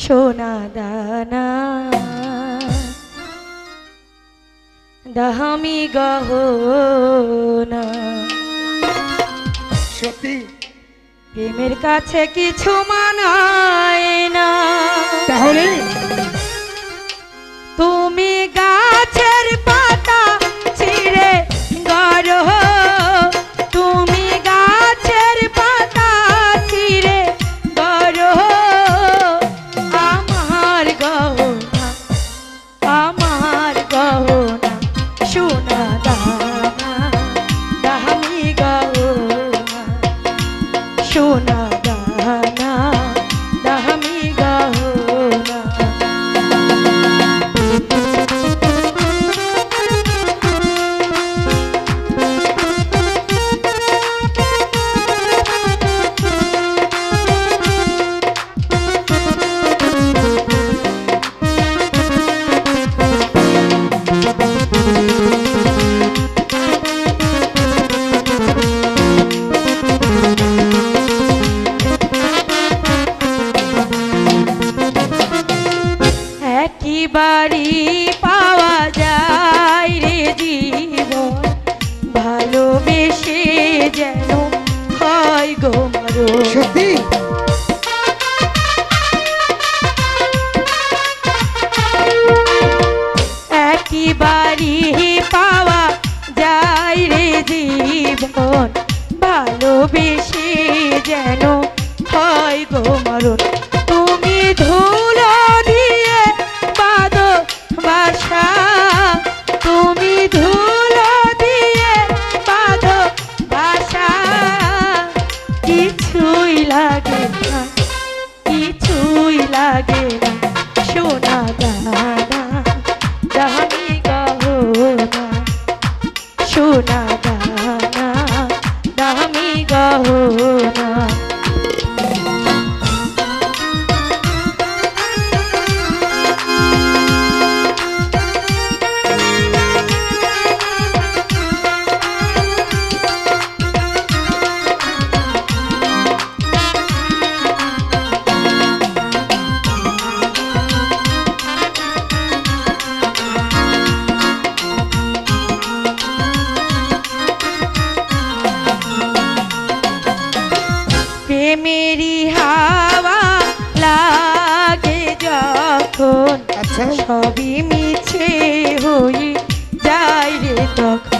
সোনা দানা। দাহামি গহনা। সত্যি? প্রেমের কাছে কিছু মানায় না। তাহলে? da জীবন ভালোবেসে যেন হয় গো মরণ। তুমি ধুলো দিয়ে বাদ বাসা। তুমি ধুলো দিয়ে বাদ বাসা। কিছুই লাগে না, কিছুই লাগে না, শোনা দানা দানা প্রেমেরই হাওয়া লাগে যখন আচ্ছা। সবই মিছে হই যায় রে তখন।